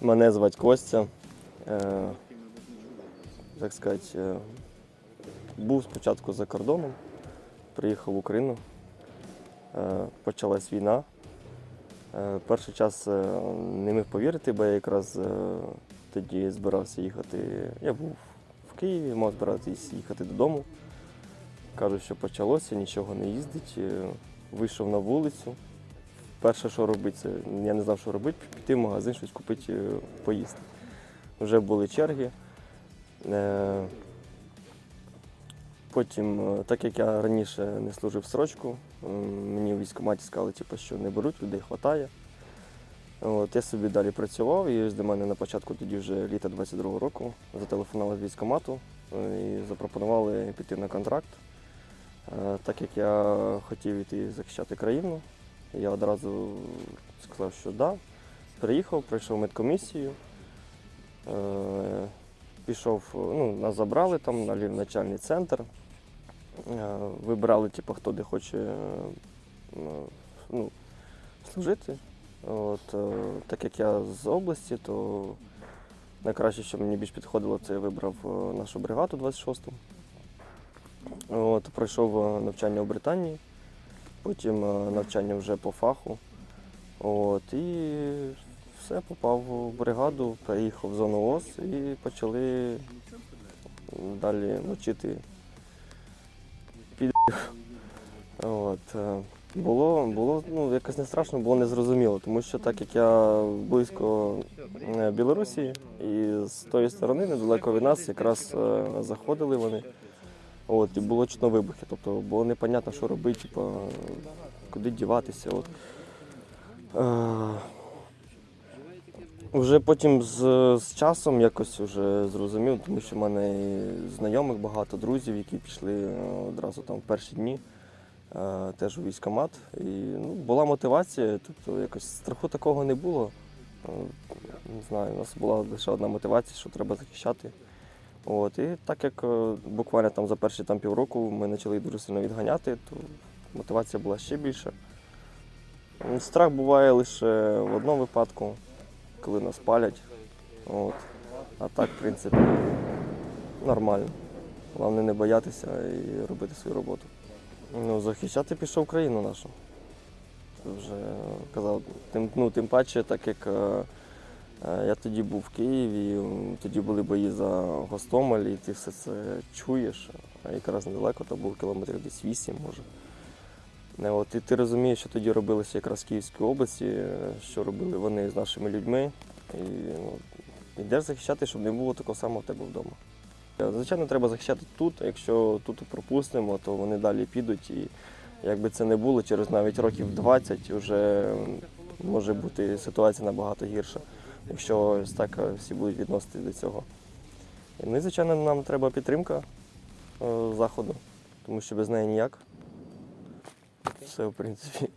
Мене звати Костя. Е, так сказати, е, був спочатку за кордоном, приїхав в Україну. Е, почалась війна. Е, перший час е, не міг повірити, бо я якраз е, тоді збирався їхати. Я був в Києві, мав збиратися їхати додому. Кажу, що почалося, нічого не їздить. Е, Вийшов на вулицю. Перше, що робити, це я не знав, що робити, піти в магазин, щось купити, е, поїсти. Вже були черги. Е, Потім, е, так як я раніше не служив срочку, мені в військкоматі сказали, типу, що не беруть, людей вистачає. От, я собі далі працював, і до мене на початку тоді вже літа 22-го року зателефонували з військкомату е, і запропонували піти на контракт. Так як я хотів іти захищати країну, я одразу сказав, що да. Приїхав, пройшов медкомісію. Е, Пішов, ну, нас забрали там на навчальний центр. Е, Вибирали, типу, хто де хоче е, ну, служити. От, е, так як я з області, то найкраще, що мені більш підходило, це я вибрав е, нашу бригаду 26-ту. От, пройшов е, навчання у Британії, потім е, навчання вже по фаху. От, і все, попав в бригаду, переїхав в зону ОС і почали далі навчити під. От, е, було, було ну, якось не страшно, було незрозуміло, тому що так як я близько е, Білорусі, і з тої сторони, недалеко від нас, якраз заходили вони. От, і було чутно вибухи. Тобто було непонятно, що робити, типу, куди діватися. От. Е, вже потім з, з часом якось вже зрозумів, тому що в мене знайомих багато, друзів, які пішли е, одразу там в перші дні е, теж у військкомат. І ну, була мотивація, тобто якось страху такого не було. Е, Не знаю, у нас була лише одна мотивація, що треба захищати. От, і так як е, буквально там за перші там, півроку ми почали дуже сильно відганяти, то мотивація була ще більша. Страх буває лише в одному випадку, коли нас палять. От. А так, в принципі, нормально. Головне не боятися і робити свою роботу. Ну, захищати пішов країну нашу. Вже казав. Тим, ну, тим паче, так як е, я тоді був в Києві, тоді були бої за Гостомель, і ти все це чуєш. А якраз недалеко, то був кілометрів десь 8, може. Е, От, і ти розумієш, що тоді робилося якраз в Київській області, е, що робили вони з нашими людьми. І ну, йдеш захищати, щоб не було такого самого в тебе вдома. Е, Звичайно, треба захищати тут, якщо тут пропустимо, то вони далі підуть. І якби це не було, через навіть років 20 вже може бути ситуація набагато гірша, якщо ось так е, всі будуть відноситись до цього. Ну і, звичайно, нам треба підтримка е, заходу, тому що без неї ніяк. Все, в принципі.